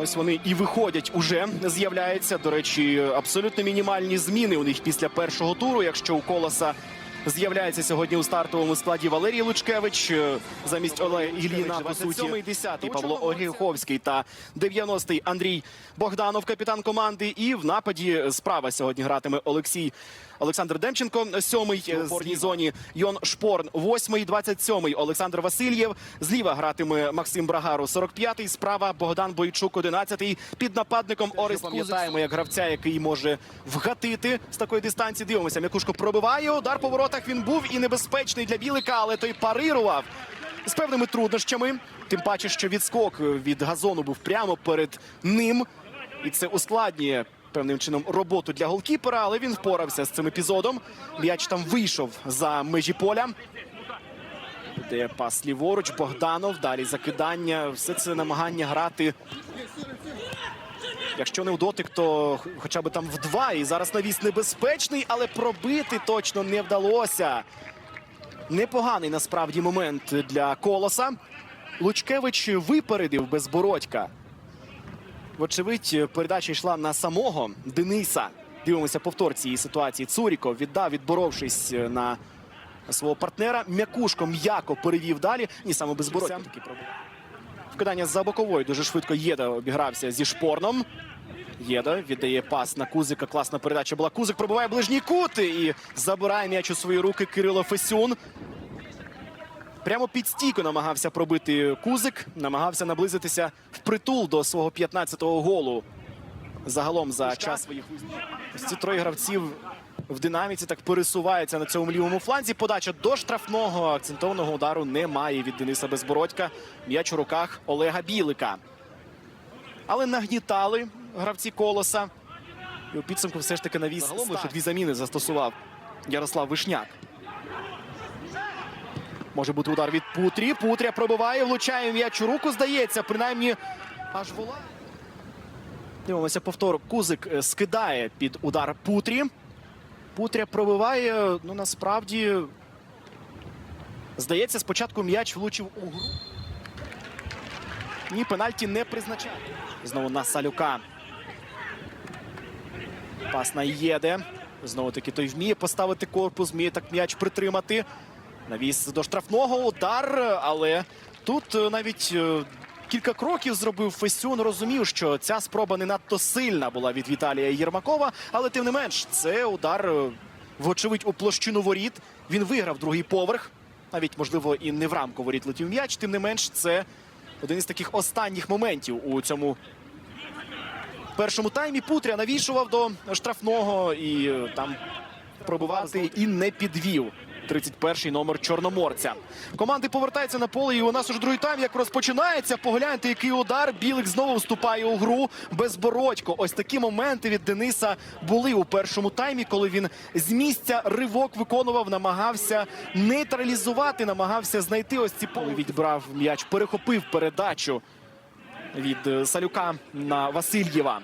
Ось вони і виходять уже з'являються. До речі, абсолютно мінімальні зміни у них після першого туру. Якщо у колоса з'являється сьогодні у стартовому складі Валерій Лучкевич е, замість Олега Ілліна, по суті. 10-й Павло Оріховський та 90-й Андрій Богданов, капітан команди. І в нападі справа сьогодні гратиме Олексій Олександр Демченко, сьомий е, з зоні Йон Шпорн, восьмий, 27-й Олександр Васильєв. Зліва гратиме Максим Брагару, 45-й. Справа Богдан Бойчук, 11-й. Під нападником Орест Пам'ятаємо, як гравця, який може вгатити з такої дистанції. Дивимося, м'якушко пробиває. Удар по воротах він був і небезпечний для Білика, але той парирував з певними труднощами. Тим паче, що відскок від газону був прямо перед ним. І це ускладнює певним чином роботу для голкіпера, але він впорався з цим епізодом. М'яч там вийшов за межі поля. Де пас ліворуч, Богданов, далі закидання. Все це намагання грати. Якщо не в дотик, то хоча б там в два. І зараз навіс небезпечний, але пробити точно не вдалося. Непоганий насправді момент для колоса. Лучкевич випередив безбородька. Вочевидь, передача йшла на самого Дениса. Дивимося повтор цієї ситуації. Цуріков віддав, відборовшись на свого партнера. М'якушко м'яко перевів далі. Ні, саме безбородько такий. Вкидання за боковою дуже швидко Єда обігрався зі шпорном. Єда віддає пас на Кузика. Класна передача була. Кузик пробиває ближній кут і забирає м'яч у свої руки Кирило Фесюн. Прямо під стійку намагався пробити Кузик, намагався наблизитися впритул до свого 15-го голу. Загалом за час своїх. Ось ці троє гравців в динаміці так пересуваються на цьому лівому фланзі. Подача до штрафного акцентованого удару немає від Дениса Безбородька. М'яч у руках Олега Білика. Але нагнітали гравці колоса. І у підсумку все ж таки навіс Загалом лише дві заміни застосував Ярослав Вишняк. Може бути удар від Путрі. Путря пробиває, влучає м'яч у руку, здається, принаймні аж вола. Дивимося повтор. Кузик е, скидає під удар Путрі. Путря пробиває. Ну насправді, здається, спочатку м'яч влучив у гру. Ні, пенальті не призначає. Знову на Салюка. Пас на Єде. Знову таки той вміє поставити корпус, вміє так м'яч притримати. Навіс до штрафного удар, але тут е, навіть е, кілька кроків зробив Фесюн. Розумів, що ця спроба не надто сильна була від Віталія Єрмакова, але тим не менш, це удар, е, вочевидь, у площину воріт. Він виграв другий поверх. Навіть, можливо, і не в рамку воріт летів м'яч. Тим не менш, це один із таких останніх моментів у цьому першому таймі. Путря навішував до штрафного і там пробивати і не підвів. 31-й номер Чорноморця. Команди повертаються на поле, і у нас уже другий тайм як розпочинається. Погляньте, який удар. Білик знову вступає у гру. Безбородько. Ось такі моменти від Дениса були у першому таймі, коли він з місця ривок виконував, намагався нейтралізувати, намагався знайти ось ці поле. Відбрав м'яч, перехопив передачу від е, Салюка на Васильєва.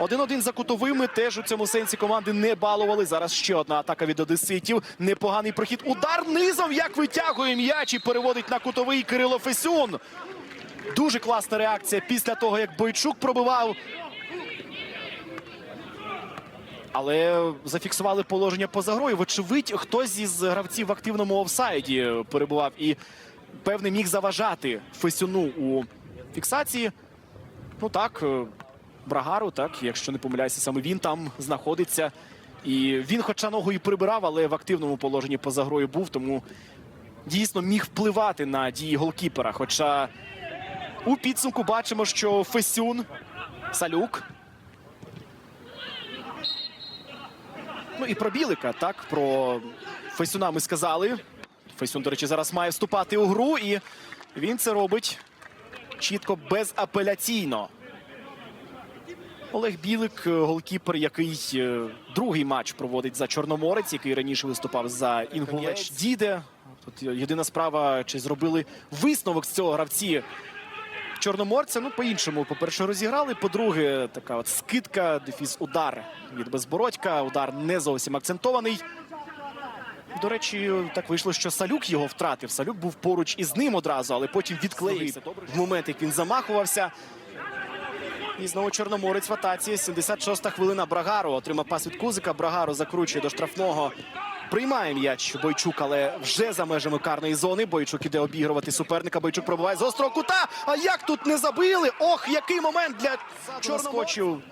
Один-один за кутовими теж у цьому сенсі команди не балували. Зараз ще одна атака від одеситів. Непоганий прохід. Удар низом. Як витягує м'яч і переводить на кутовий Кирило Фесюн. Дуже класна реакція після того, як Бойчук пробивав. Але зафіксували положення поза грою. Вочевидь, хтось із гравців в активному офсайді перебував і певне міг заважати Фесюну у фіксації. Ну так, е, Брагару, так, якщо не помиляюся, саме він там знаходиться. І він, хоча ногу і прибирав, але в активному положенні поза грою був, тому дійсно міг впливати на дії голкіпера. Хоча у підсумку бачимо, що Фесюн, Салюк. Ну і про Білика, так, про Фесюна ми сказали. Фесюн, до речі, зараз має вступати у гру, і він це робить чітко безапеляційно. Олег Білик, е, голкіпер, який е, другий матч проводить за Чорноморець, який раніше виступав за Інгулеч Діде. Тут єдина справа, чи зробили висновок з цього гравці Чорноморця. Ну, по-іншому, по-перше, розіграли. По-друге, така от скидка, дефіс удар від безбородька. Удар не зовсім акцентований. До речі, так вийшло, що Салюк його втратив. Салюк був поруч із ним одразу, але потім відклеївся в момент, як він замахувався. І знову Чорноморець в атаці. 76-та хвилина Брагару. Отримав пас від Кузика. Брагару закручує до штрафного. Приймає м'яч Бойчук, але вже за межами карної зони. Бойчук іде обігрувати суперника. Бойчук пробиває з острого кута. А як тут не забили? Ох, який момент для Чорноморців.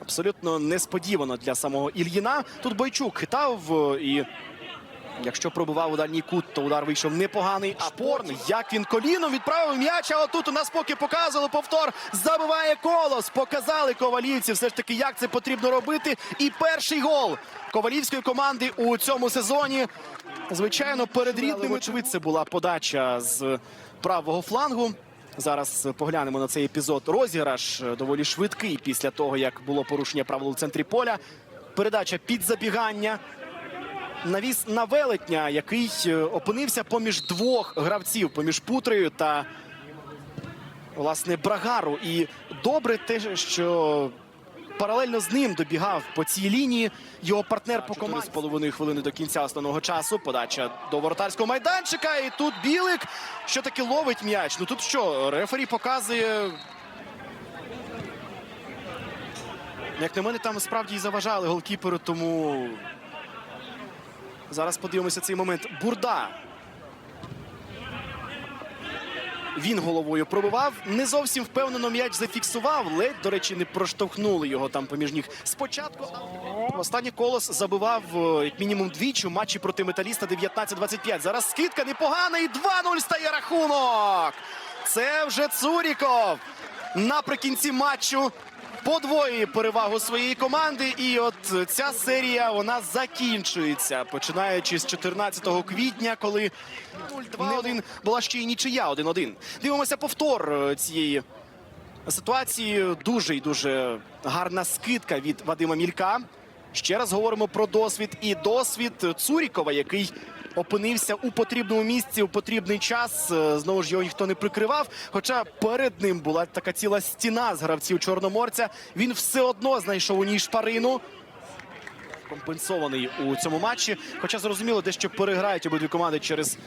Абсолютно несподівано для самого Ільїна. Тут Бойчук хитав е, і Якщо пробивав у дальній кут, то удар вийшов непоганий. А Порн, як він коліном відправив м'яч, а отут у нас поки показували повтор. Забиває колос. Показали ковалівці все ж таки, як це потрібно робити. І перший гол ковалівської команди у цьому сезоні. Звичайно, перед рідними. Очевидь, була подача з правого флангу. Зараз поглянемо на цей епізод. Розіграш доволі швидкий після того, як було порушення правил у центрі поля. Передача під забігання навіс на велетня, який е, опинився поміж двох гравців, поміж Путрею та власне Брагару. І добре те, що паралельно з ним добігав по цій лінії його партнер по команді. з половиною хвилини до кінця основного часу. Подача до воротарського майданчика. І тут Білик, що таки ловить м'яч. Ну тут що, рефері показує. Як на мене, там справді і заважали голкіперу, тому Зараз подивимося цей момент. Бурда. Він головою пробивав. Не зовсім впевнено м'яч зафіксував. Ледь, до речі, не проштовхнули його там поміж ніг. Спочатку останній колос забивав е, як мінімум двічі у матчі проти металіста 19-25. Зараз скидка непогана і 2-0 стає рахунок. Це вже Цуріков. Наприкінці матчу подвоює перевагу своєї команди. І от ця серія вона закінчується, починаючи з 14 квітня, коли 0-2-1 була ще й нічия 1-1. Дивимося повтор е, цієї ситуації. Дуже і дуже гарна скидка від Вадима Мілька. Ще раз говоримо про досвід і досвід Цурікова, який опинився у потрібному місці у потрібний час. Е, Знову ж його ніхто не прикривав. Хоча перед ним була така ціла стіна з гравців Чорноморця. Він все одно знайшов у ній шпарину. Компенсований у цьому матчі. Хоча зрозуміло, дещо переграють обидві команди через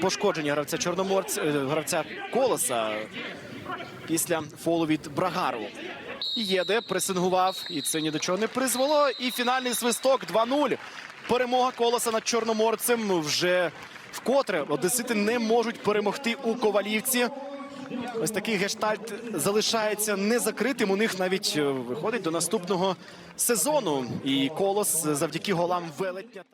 пошкодження гравця Чорноморця, е, гравця Колоса після фолу від Брагару. Єде пресингував, і це ні до чого не призвело. І фінальний свисток 2-0. Перемога колоса над Чорноморцем вже вкотре одесити не можуть перемогти у Ковалівці. Ось такий гештальт залишається незакритим. У них навіть е, виходить до наступного сезону. І колос завдяки голам велетня.